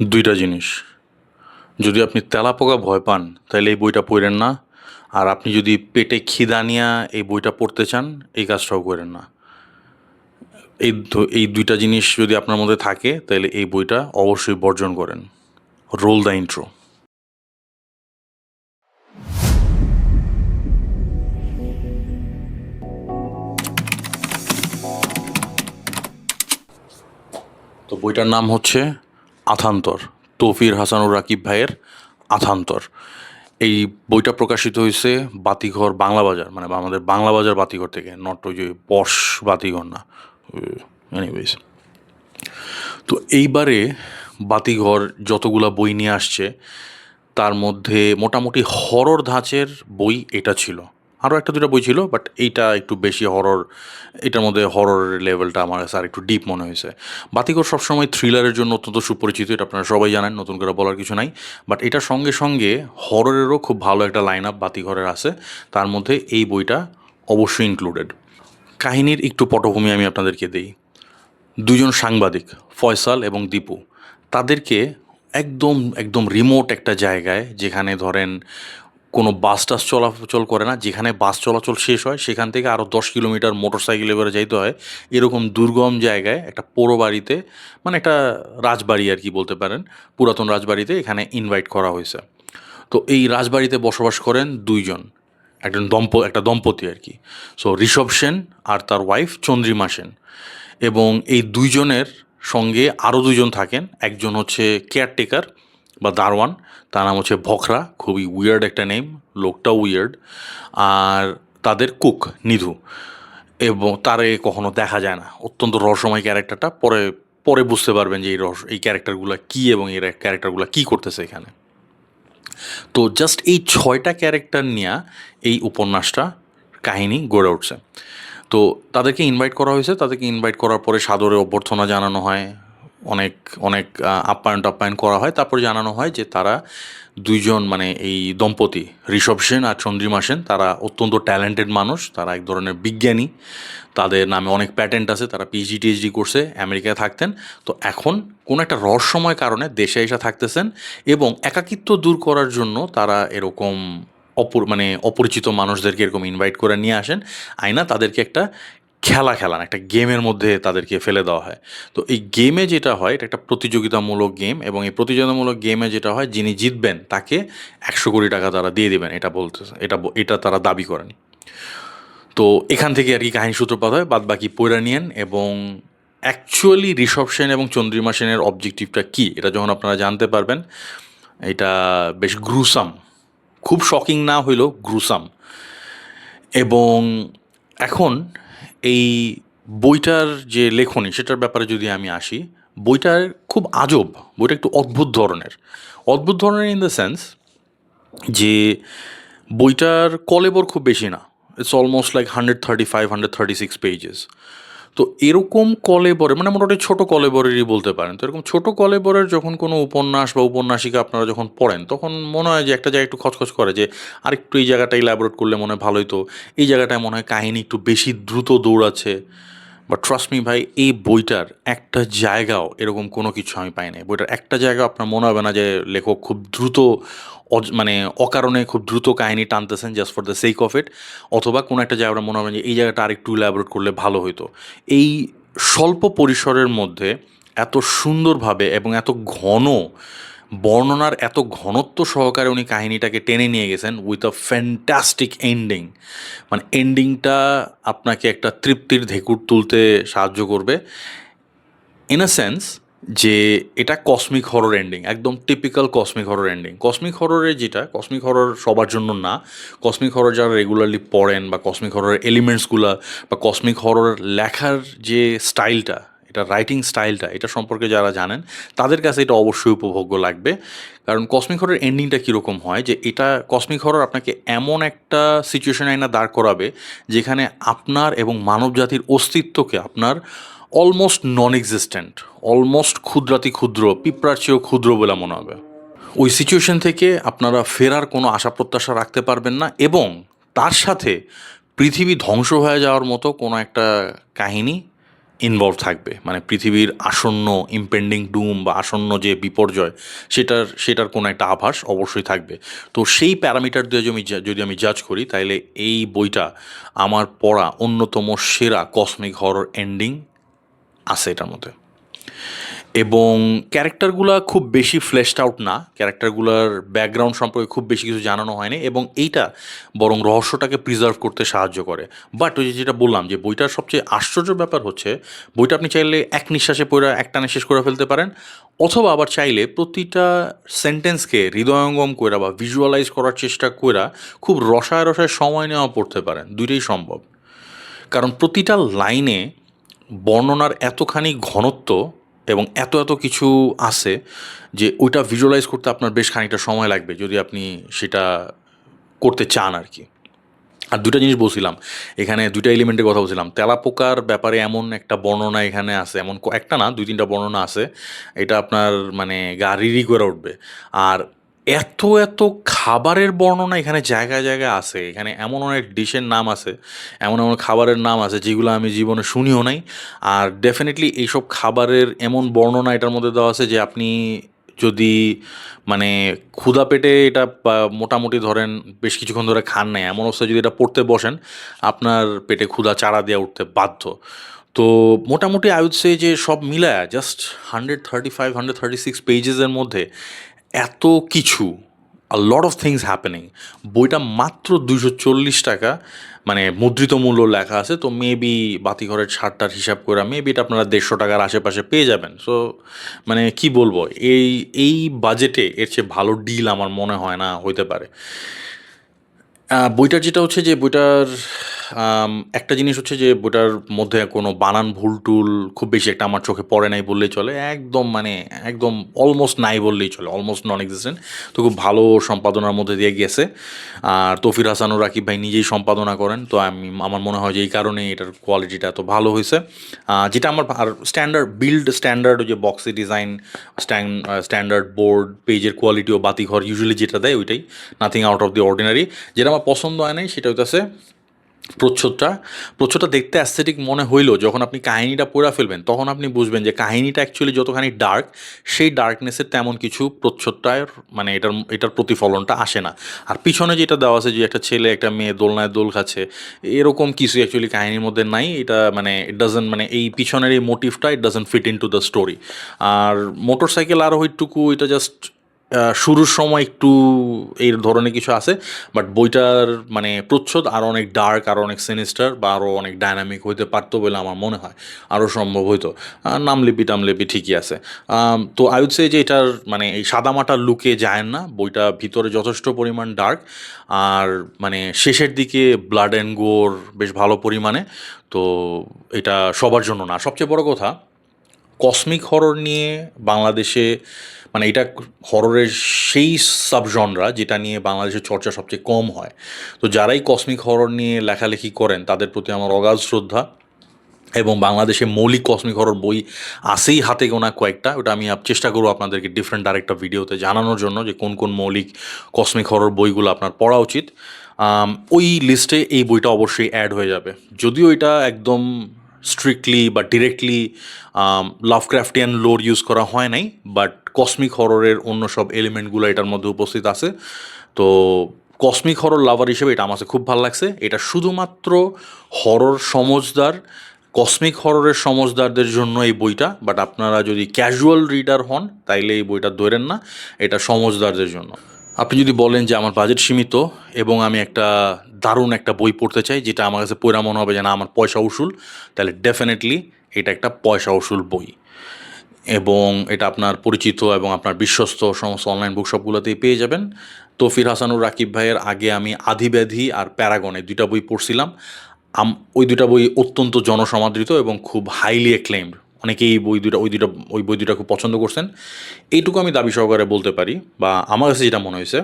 দুইটা জিনিস। যদি আপনি তেলাপোকা ভয় পান, তাহলে এই বইটা পড়েন না। আর আপনি যদি পেটে খিদা নিয়া এই বইটা পড়তে চান, এই কাজটাও করেন না। এই এই দুইটা জিনিস যদি আপনার মধ্যে থাকে, তাহলে এই বইটা অবশ্যই বর্জন করেন। রোল দ্য ইন্ট্রো তো বইটার নাম হচ্ছে আথান্তর, তৌফির হাসানুর রাকিব ভাইয়ের আথান্তর। এই বইটা প্রকাশিত হয়েছে বাতিঘর বাংলা বাজার মানে আমাদের বাংলা বাজার বাতিঘর থেকে নট ওই যে পশ বাতিঘর না। এনিওয়েজ তো এইবারে বাতিঘর যতগুলা বই নিয়ে আসছে, তার মধ্যে মোটামুটি হরর ধাঁচের বই এটা ছিল। আরও একটা দুটো বই ছিল বাট এইটা একটু বেশি হরর এটার মধ্যে হরর লেভেলটা আমার কাছে আর একটু ডিপ মনে হয়েছে। বাতিঘর সবসময় থ্রিলারের জন্য অত্যন্ত সুপরিচিত, এটা আপনারা সবাই জানেন, নতুন করে বলার কিছু নাই। বাট এটার সঙ্গে সঙ্গে হররেরও খুব ভালো একটা লাইন আপ বাতিঘরের আছে, তার মধ্যে এই বইটা অবশ্যই ইনক্লুডেড কাহিনীর একটু পটভূমি আমি আপনাদেরকে দিই। দুজন সাংবাদিক, ফয়সাল এবং দীপু, তাদেরকে একদম একদম রিমোট একটা জায়গায়, যেখানে ধরেন কোনো বাস টাস চলাচল করে না। যেখানে বাস চলাচল শেষ হয়, সেখান থেকে আরও দশ কিলোমিটার মোটর সাইকেলে করে যাইতে হয়। এরকম দুর্গম জায়গায় একটা পোড়ো বাড়িতে মানে একটা রাজবাড়ি আর কি বলতে পারেন, পুরাতন রাজবাড়িতে এখানে ইনভাইট করা হয়েছে। তো এই রাজবাড়িতে বসবাস করেন দুইজন, একজন দম্প, একটা দম্পতি আর কি। সো ঋষভ সেন আর তার ওয়াইফ চন্দ্রিমা সেন। এবং এই দুইজনের সঙ্গে আরও দুজন থাকেন। একজন হচ্ছে কেয়ারটেকার বা দারওয়ান তার নাম হচ্ছে ভখরা, খুবই উইয়ার্ড একটা নেম লোকটাও উইয়ার্ড আর তাদের কুক নিধু। এবং তারে কখনো দেখা যায় না। অত্যন্ত রহস্যময় ক্যারেক্টারটা পরে পরে বুঝতে পারবেন যে এই রহস্য, এই ক্যারেক্টারগুলো কী এবং এই ক্যারেক্টারগুলো কী করতেছে এখানে। তো জাস্ট এই ছয়টা ক্যারেক্টার নিয়ে এই উপন্যাসটা, কাহিনী গড়ে উঠছে। তো তাদেরকে ইনভাইট করা হয়েছে। তাদেরকে ইনভাইট করার পরে সাদরে অভ্যর্থনা জানানো হয়। অনেক অনেক আপ্যায়ন টাপ্যায়ন করা হয়। তারপর জানানো হয় যে তারা দুইজন মানে এই দম্পতি, ঋষভ সেন আর চন্দ্রিমা সেন, তারা অত্যন্ত ট্যালেন্টেড মানুষ। তারা এক ধরনের বিজ্ঞানী। তাদের নামে অনেক প্যাটেন্ট আছে। তারা পিএইচডি টিএইচডি করছে, আমেরিকায় থাকতেন। তো এখন কোনো একটা রহস্যময় কারণে দেশে এসে থাকতেছেন এবং একাকিত্ব দূর করার জন্য তারা এরকম অপর মানে অপরিচিত মানুষদেরকে এরকম ইনভাইট করে নিয়ে আসেন। আয়না তাদেরকে একটা খেলা খেলান, একটা গেমের মধ্যে তাদেরকে ফেলে দেওয়া হয়। তো এই গেমে যেটা হয়, এটা একটা প্রতিযোগিতামূলক গেম এবং এই প্রতিযোগিতামূলক গেমে যেটা হয়, যিনি জিতবেন তাকে একশো কোটি টাকা তারা দিয়ে দেবেন, এটা বলতে, এটা এটা তারা দাবি করেন। তো এখান থেকে আর কি কাহিনী সূত্রপাত হয় বাদ বাকি পৈরানিয়ান এবং অ্যাকচুয়ালি ঋষভ সেন এবং চন্দ্রিমা সেনের অবজেক্টিভটা কী, এটা যখন আপনারা জানতে পারবেন, এটা বেশ গ্রুসাম খুব শকিং না হইলেও গ্রুসাম এবং এখন এই বইটার যে লেখনী, সেটার ব্যাপারে যদি আমি আসি, বইটার খুব আজব, বইটা একটু অদ্ভুত ধরনের। অদ্ভুত ধরনের ইন দ্য সেন্স যে বইটার কলেবর খুব বেশি না। It's almost like hundred thirty five hundred thirty six pages তো এরকম কলেবরে মানে মোটামুটি ছোটো কলেবরেরই বলতে পারেন। তো এরকম ছোটো কলেবরের যখন কোনো উপন্যাস বা উপন্যাসিকা আপনারা যখন পড়েন, তখন মনে হয় যে একটা জায়গায় একটু খচখচ করে যে আরেকটু এই জায়গাটা ইলাবোরেট করলে মনে হয় ভালোই তো। এই জায়গাটায় মনে হয় কাহিনী একটু বেশি দ্রুত দৌড়াচ্ছে। বাট ট্রাস্ট মি ভাই, এই বইটার একটা জায়গাও এরকম কোনো কিছু আমি পাই নাই। বইটার একটা জায়গা আপনার মনে হবে না যে লেখক খুব দ্রুত মানে অকারণে খুব দ্রুত কাহিনী টানতেছেন just for the sake of it অথবা কোনো একটা জায়গা মনে হবে যে এই জায়গাটা আরেকটু ইলাবোরেট করলে ভালো হতো এই স্বল্প পরিসরের মধ্যে এত সুন্দরভাবে এবং এত ঘন বর্ণনার এত ঘনত্ব সহকারে উনি কাহিনীটাকে টেনে নিয়ে গেছেন উইথ আ ফ্যান্টাস্টিক এন্ডিং মানে এন্ডিংটা আপনাকে একটা তৃপ্তির ঢেকুর তুলতে সাহায্য করবে। ইন আ সেন্স যে এটা কসমিক হরর এন্ডিং একদম typical cosmic horror ending cosmic হররে যেটা কসমিক হরর সবার জন্য না কসমিক হরর যারা রেগুলারলি পড়েন বা কসমিক হররের এলিমেন্টসগুলো বা কসমিক হরর লেখার যে স্টাইলটা এটা রাইটিং স্টাইলটা এটা সম্পর্কে যারা জানেন, তাদের কাছে এটা অবশ্যই উপভোগ্য লাগবে। কারণ কসমিক হরর এন্ডিংটা কীরকম হয়, যে এটা কসমিক হরর আপনাকে এমন একটা সিচুয়েশন আইনা দাঁড় করাবে, যেখানে আপনার এবং মানব জাতির অস্তিত্বকে আপনার অলমোস্ট নন এক্সিস্টেন্ট অলমোস্ট ক্ষুদ্রাতি ক্ষুদ্র, পিঁপড়ার চেয়েও ক্ষুদ্র বলে মনে হবে। ওই সিচুয়েশন থেকে আপনারা ফেরার কোনো আশা প্রত্যাশা রাখতে পারবেন না এবং তার সাথে পৃথিবী ধ্বংস হয়ে যাওয়ার মতো কোনো একটা কাহিনী ইনভলভ থাকবে। মানে পৃথিবীর আসন্ন ইম্পেন্ডিং ডুম বা আসন্ন যে বিপর্যয়, সেটার সেটার কোনো একটা আভাস অবশ্যই থাকবে। তো সেই প্যারামিটার দিয়ে আমি যদি আমি জাজ করি তাহলে এই বইটা আমার পড়া অন্যতম সেরা কসমিক হরর এন্ডিং আছে এটার মধ্যে। এবং ক্যারেক্টারগুলো খুব বেশি ফ্লেশড আউট না। ক্যারেক্টারগুলোর ব্যাকগ্রাউন্ড সম্পর্কে খুব বেশি কিছু জানানো হয়নি এবং এইটা বরং রহস্যটাকে প্রিজার্ভ করতে সাহায্য করে। বাট ওই যেটা বললাম যে বইটার সবচেয়ে আশ্চর্য ব্যাপার হচ্ছে, বইটা আপনি চাইলে এক নিঃশ্বাসে পড়ে একটানে শেষ করে ফেলতে পারেন, অথবা আবার চাইলে প্রতিটা সেন্টেন্সকে হৃদয়ঙ্গম করে বা ভিজুয়ালাইজ করার চেষ্টা করে খুব রসায় রসায় সময় নেওয়া পড়তে পারেন। দুইটাই সম্ভব। কারণ প্রতিটা লাইনে বর্ণনার এতখানি ঘনত্ব এবং এত এত কিছু আছে যে ওইটা ভিজুয়ালাইজ করতে আপনার বেশ খানিকটা সময় লাগবে যদি আপনি সেটা করতে চান আর কি। আর দুটা জিনিস বলছিলাম, এখানে দুইটা এলিমেন্টের কথা বলছিলাম। তেলাপোকার ব্যাপারে এমন একটা বর্ণনা এখানে আছে, এমন একটা না, দুই তিনটা বর্ণনা আছে, এটা আপনার মানে গা রিরি করে উঠবে। আর এত এত খাবারের বর্ণনা এখানে জায়গায় জায়গায় আছে। এখানে এমন অনেক ডিশের নাম আছে, এমন এমন খাবারের নাম আছে যেগুলো আমি জীবনে শুনিও নাই। আর ডেফিনেটলি এইসব খাবারের এমন বর্ণনা এটার মধ্যে দেওয়া আছে যে আপনি যদি মানে ক্ষুদা পেটে এটা মোটামুটি ধরেন বেশ কিছুক্ষণ ধরে খান নাই, এমন অবস্থায় যদি এটা পড়তে বসেন, আপনার পেটে ক্ষুদা চারা দেওয়া উঠতে বাধ্য। তো মোটামুটি আয়ুৎসে যে সব মিলায়া just hundred thirty five hundred thirty six পেজেসের মধ্যে এত কিছু a lot of things happening বইটা মাত্র দুশো চল্লিশ টাকা মানে মুদ্রিত মূল্য লেখা আছে, তো মেবি বাতিঘরের ছাড়টার হিসাব করে মেবি এটা আপনারা দেড়শো টাকার আশেপাশে পেয়ে যাবেন। সো মানে কি বলব, এই এই বাজেটে এর চেয়ে ভালো ডিল আমার মনে হয় না, হইতে পারে। বইটার যেটা হচ্ছে যে, বইটার একটা জিনিস হচ্ছে যে বইটার মধ্যে কোনো বানান ভুল টুল খুব বেশি একটা আমার চোখে পড়ে নাই বললেই চলে, একদম মানে একদম অলমোস্ট নাই বললেই চলে অলমোস্ট নন এক্সিস্টেন্ট তো খুব ভালো সম্পাদনার মধ্যে দিয়ে গেছে। আর তৌফির হাসান ও রাকিব ভাই নিজেই সম্পাদনা করেন, তো আমি, আমার মনে হয় যে এই কারণে এটার কোয়ালিটিটা এত ভালো হয়েছে। যেটা আমার আর স্ট্যান্ডার্ড বিল্ড স্ট্যান্ডার্ড যে বক্সে ডিজাইন স্ট্যান্ডার্ড বোর্ড পেজের কোয়ালিটি ও বাতিঘর ইউজুয়ালি যেটা দেয় ওইটাই nothing out of the ordinary যেটা আমার পছন্দ হয় নাই, সেটা হইতেছে প্রচ্ছদটা প্রচ্ছদটা দেখতে অ্যাস্থেটিক মনে হইলেও যখন আপনি কাহিনীটা পড়া ফেলবেন, তখন আপনি বুঝবেন যে কাহিনীটা অ্যাকচুয়ালি যতখানি ডার্ক সেই ডার্কনেসের তেমন কিছু প্রচ্ছদটার মানে এটার এটার প্রতিফলনটা আসে না। আর পিছনে যেটা দেওয়া আছে যে একটা ছেলে, একটা মেয়ে দোলনায় দোল খাচ্ছে, এরকম কিছু অ্যাকচুয়ালি কাহিনীর মধ্যে নাই, এটা মানে ইট ডাজেন্ট মানে এই পিছনের এই মোটিভটা it doesn't fit into the story R motorcycle আরও ওইটুকু, এটা জাস্ট শুরুর সময় একটু এই ধরনের কিছু আছে বাট বইটার মানে প্রচ্ছদ আরও অনেক ডার্ক আরও অনেক সিনিস্টার বা আরও অনেক ডাইনামিক হইতে পারতো বলে আমার মনে হয় আরও সম্ভব হইতো। নামলিপি টামলিপি ঠিকই আছে। তো আই উড সে যে এটার মানে এই সাদামাটা লুকে যায় না, বইটা ভিতরে যথেষ্ট পরিমাণ ডার্ক আর মানে শেষের দিকে ব্লাড অ্যান্ড গোর বেশ ভালো পরিমাণে, তো এটা সবার জন্য না। সবচেয়ে বড় কথা কসমিক হরর নিয়ে বাংলাদেশে মানে এটা হররের সেই সাবজনরা যেটা নিয়ে বাংলাদেশের চর্চা সবচেয়ে কম হয়। তো যারাই কসমিক হরর নিয়ে লেখালেখি করেন, তাদের প্রতি আমার অগাধ শ্রদ্ধা এবং বাংলাদেশে মৌলিক কসমিক হরর বই আসেই হাতে গোনা কয়েকটা, ওটা আমি চেষ্টা করব আপনাদেরকে ডিফারেন্ট আরেকটা ভিডিওতে জানানোর জন্য যে কোন কোন মৌলিক কসমিক হরর বইগুলো আপনার পড়া উচিত। ওই লিস্টে এই বইটা অবশ্যই অ্যাড হয়ে যাবে। যদিও এটা একদম স্ট্রিক্টলি বা ডিরেক্টলি লাভক্রাফটিয়ান লোর ইউজ করা হয় নাই বাট কসমিক হররের অন্য সব এলিমেন্টগুলো এটার মধ্যে উপস্থিত আছে। তো কসমিক হরর লাভার হিসেবে এটা আমার খুব ভালো লাগছে। এটা শুধুমাত্র হরর সমজদার কসমিক হররের সমজদারদের জন্য এই বইটা বাট আপনারা যদি ক্যাজুয়াল রিডার হন, তাইলে এই বইটা ধরেন না, এটা সমজদারদের জন্য। আপনি যদি বলেন যে আমার বাজেট সীমিত এবং আমি একটা দারুণ একটা বই পড়তে চাই, যেটা আমার কাছে পড়া মনে হবে যে না, আমার পয়সা উসুল, তাহলে ডেফিনেটলি এটা একটা পয়সা উসুল বই। এবং এটা আপনার পরিচিত এবং আপনার বিশ্বস্ত সমস্ত অনলাইন বুকশপগুলোতেই পেয়ে যাবেন। তৌফির হাসানুর রাকিব ভাইয়ের আগে আমি আধিব্যাধি আর প্যারাগন এই দুইটা বই পড়ছিলাম। আম, ওই দুটা বই অত্যন্ত জনসমাদৃত এবং খুব হাইলি অ্যাক্লেমড অনেকেই বই দুটা ওই দুইটা, ওই বই দুটা খুব পছন্দ করছেন। এইটুকু আমি দাবি সহকারে বলতে পারি বা আমার কাছে যেটা মনে হয়েছে,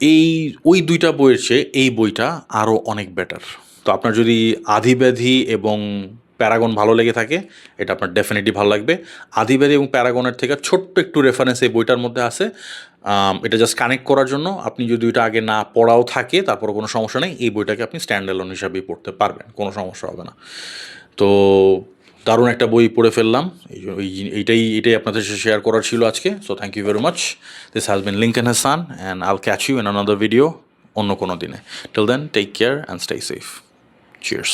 এই, ওই দুইটা বইয়ের চেয়ে এই বইটা আরও অনেক বেটার তো আপনার যদি আধিব্যাধি এবং প্যারাগন ভালো লেগে থাকে, এটা আপনার ডেফিনেটলি ভালো লাগবে। আধিব্যাধি এবং প্যারাগনের থেকে ছোট্ট একটু রেফারেন্স এই বইটার মধ্যে আছে। এটা জাস্ট কানেক্ট করার জন্য আপনি যদি ওইটা আগে না পড়াও থাকে তারপর কোনো সমস্যা নেই, এই বইটাকে আপনি স্ট্যান্ড অ্যালোন হিসাবেই পড়তে পারবেন, কোনো সমস্যা হবে না। তো দারুণ একটা বই পড়ে ফেললাম এইটাই, এটাই আপনাদের শেয়ার করার ছিল আজকে so thank you very much this has been Lincoln Hasan and I'll catch you in another video অন্য কোনো দিনে। Till then take care and stay safe cheers